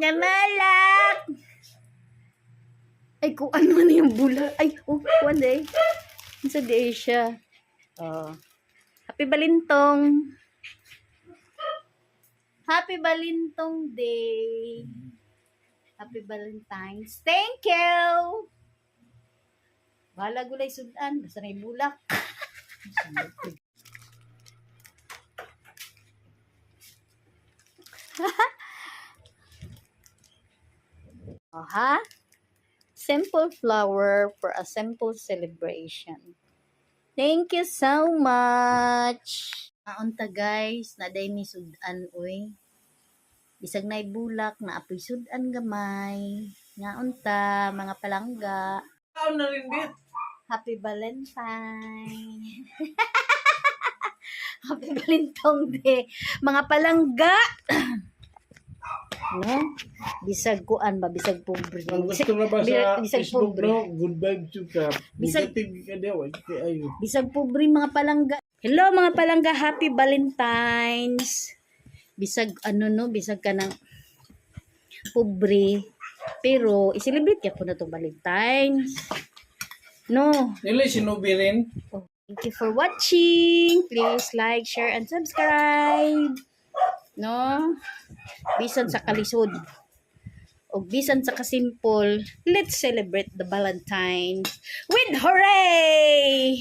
Gamalak! Ay, kung ano na yung bula. Ay, oh, kuwan day. Sa day siya. Oh. Happy Balintong! Happy Balintong Day! Happy Valentine's. Thank you! Bahala gulay sudan. Basta na yung bulak. Ha? Simple flower for a simple celebration. Thank you so much. Naunta guys, na day ni sudan oy. Bisag na bulak na apoy sudan gamay. Naunta mga palangga. Ano na rin, Bit? Happy Valentine. Happy Valentine Day. Mga palangga. no? Bisag kuan ba? Bisag pobre. Ang gusto na ba sa Bisag Facebook, pobre. no? Good vibes yung ka. Bisag-. Bisag pobre mga palangga. Hello mga palangga, happy Valentine's. Bisag ano no, bisag ka ng pobre. Pero i-celebrate ka po na itong Valentine's. No. Nila sinubi rin. Oh, thank you for watching. Please like, share, and subscribe. No? Bisan sa kalisod. O bisan sa kasimple, let's celebrate the Valentine's with hooray!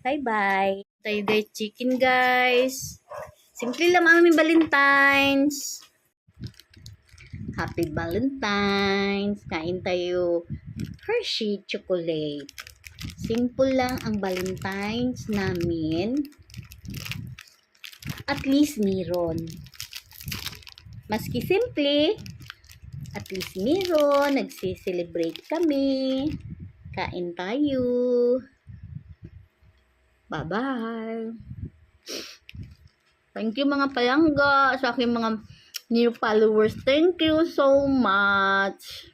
Bye-bye. Tayo day chicken, guys. Simple lang ang aming Valentine's. Happy Valentine's. Kain tayo Hershey chocolate. Simple lang ang Valentine's namin. At least meron. Maski simple, at least meron. Nagsi-celebrate kami. Kain tayo. Bye-bye. Thank you mga palangga sa aking mga new followers. Thank you so much.